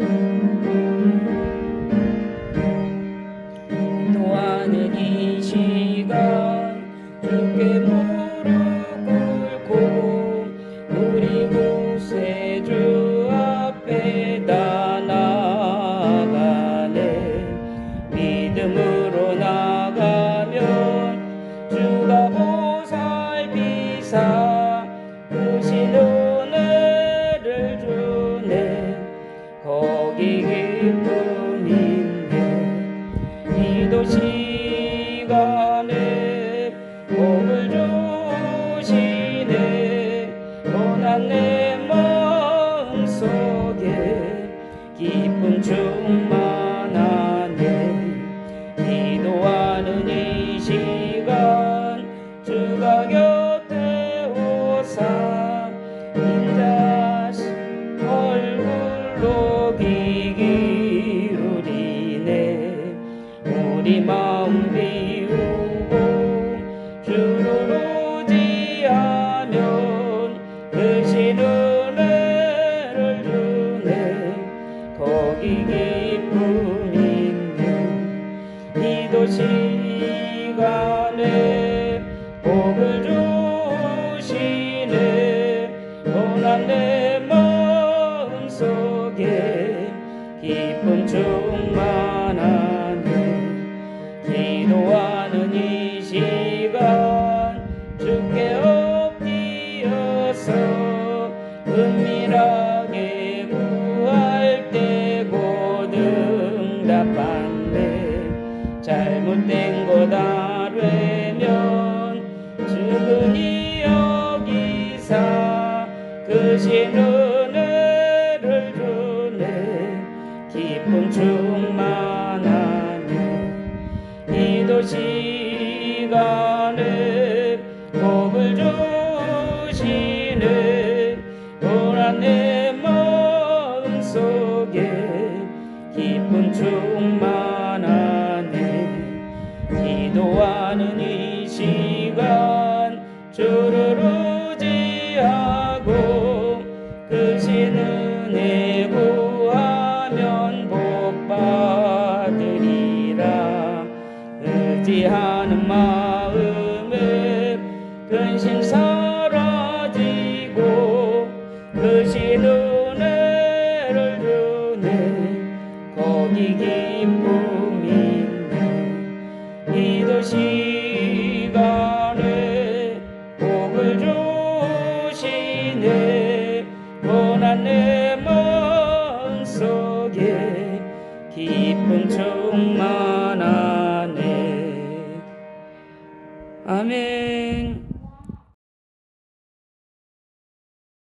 기도 시간에 복을 주시네. 고난 내 마음속에 기쁨 충만하네. 기도하는 이 시간 주가 곁에 오사 인자시 얼굴로 귀기 복을 주시네. 고난 내 마음속에 기쁨 충만하네 기도하는 이 시간 주께 엎드려서 은밀하 크신 은혜를 주네. 기쁨 충만하네. 이도 시간에 복을 주시네 고난 내 마음속에 기쁨 충만하네. 기도하는 이 시간 주를 마음에 근심 사라지고 크신 은혜를 주네. 거기 기쁨인데 이도 기쁨 충만 아멘